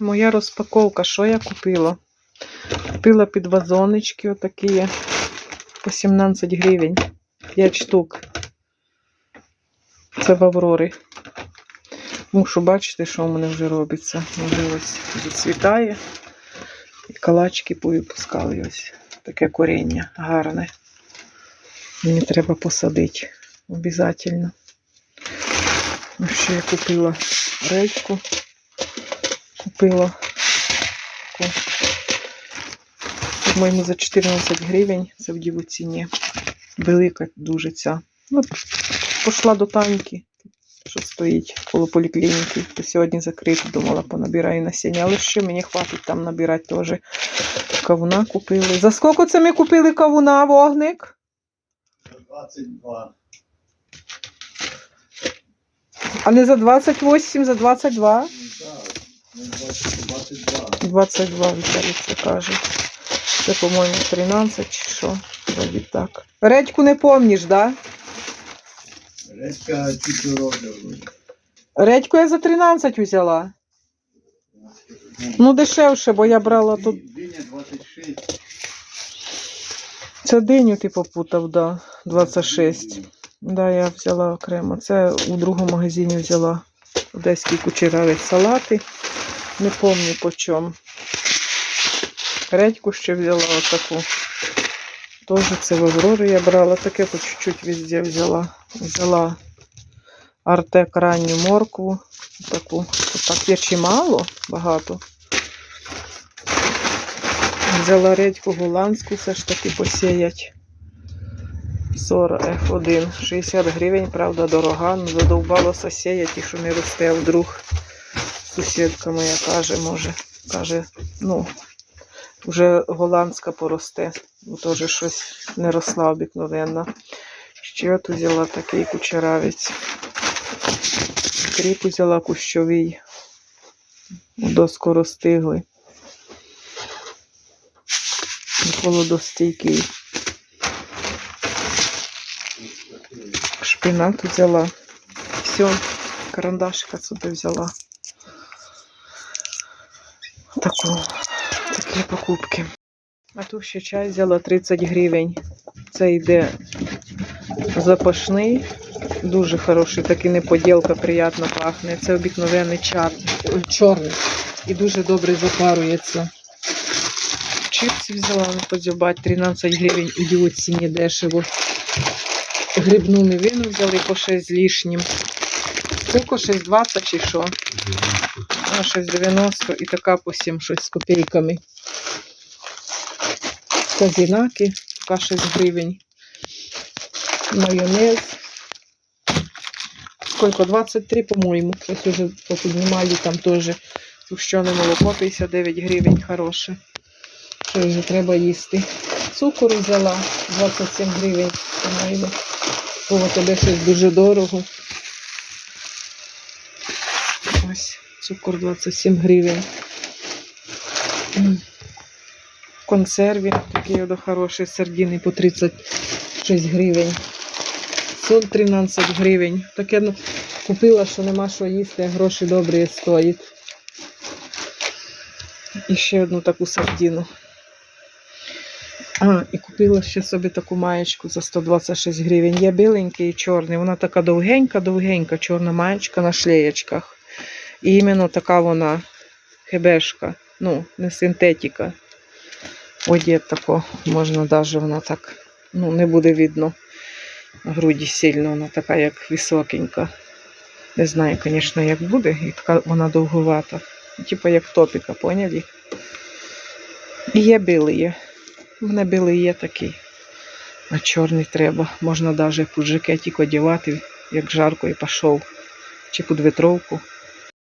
Моя розпаковка, що я купила? Купила під вазоночки отакі по 17 гривень. 5 штук. Це в Аврорі. Мушу бачити, що в мене вже робиться. Вже ось відцвітає. І калачки повипускали ось. Таке коріння гарне. Мені треба посадити. Обязательно. Ну, ще я купила редьку. Купила по-моєму, за 14 гривень. Це в діву ціні. Велика дуже ця. Ну, пішла до танки, що стоїть коло поліклініки. То сьогодні закрито, думала, понабираю насіння. Але ще мені хватить там набирати теж. Кавуна купили. За скільки це ми купили кавуна, вогник? 22. А не за 28, за 22? Ну так, ну 20, 22. 22, Віталіця каже. Це, по-моєму, 13 чи що. Вроді так. Редьку не помніш, да? Редька чуть роблю. Редьку я за 13 взяла. Ну, дешевше, бо я брала тут. Диня 26. Це диню ти попутав, да. 26. Да, я взяла окремо. Це у другому магазині взяла. Одеський кучеравець салати. Не пам'ятаю по чому. Редьку ще взяла отаку. Теж це в Аврорі я брала. Таке по чуть-чуть везде взяла. Взяла артек ранню моркву. Таку. Так є чимало, багато. Взяла редьку голландську, все ж таки посіять. 40 F1, 60 гривень, правда, дорога. Ну, задовбалося сіяти, що не росте, а вдруг сусідка моя каже, може, каже, ну, вже голландська поросте, бо теж щось не росла обикновенно. Ще от взяла такий кучеравець. Кріп взяла кущовий. Доскоро стигли. Холодостійкий. Шпинат взяла. Все, карандашика сюди взяла. Таку, такі покупки. А тут ще чай взяла 30 гривень. Це йде запашний. Дуже хороший, такий не поділка, приємно пахне. Це обикновений чар, чорний. І дуже добре запарується. Чипси взяла на подзюбать 13 гривень. Ідіот ціні дешево. Грибну мивину взяли по 6 з лишнім. Скільки 6,20 чи що? 6,90 і така по 7 щось з копійками. Казінаки, така 6 гривень. Майонез. Сколько? 23, по-моєму. Щось уже попіднімали там теж. Сущене молоко 59 гривень, хороше. Що вже треба їсти. Цукор взяла 27 гривень, по-моєму. Бо тебе щось дуже дорого. Ось, цукор 27 гривень. Консерві такі от хороші сардини по 36 гривень. Соль 13 гривень. Таке ну, купила, що нема що їсти, а гроші добрі стоять. І ще одну таку сардину. А, і купила ще собі таку маєчку за 126 гривень. Є біленький і чорний. Вона така довгенька-довгенька, чорна маєчка на шлеєчках. І іменно така вона хебешка. Ну, не синтетика. Одет тако, можна навіть вона так, ну, не буде видно груді сильно, вона така, як високенька. Не знаю, звісно, як буде, яка вона довгувата. Типа як топіка, поняли? І є білий. У мене білий є такий. А чорний треба. Можна навіть під жакетик одягати, як жарко і пішов. Чи під вітровку.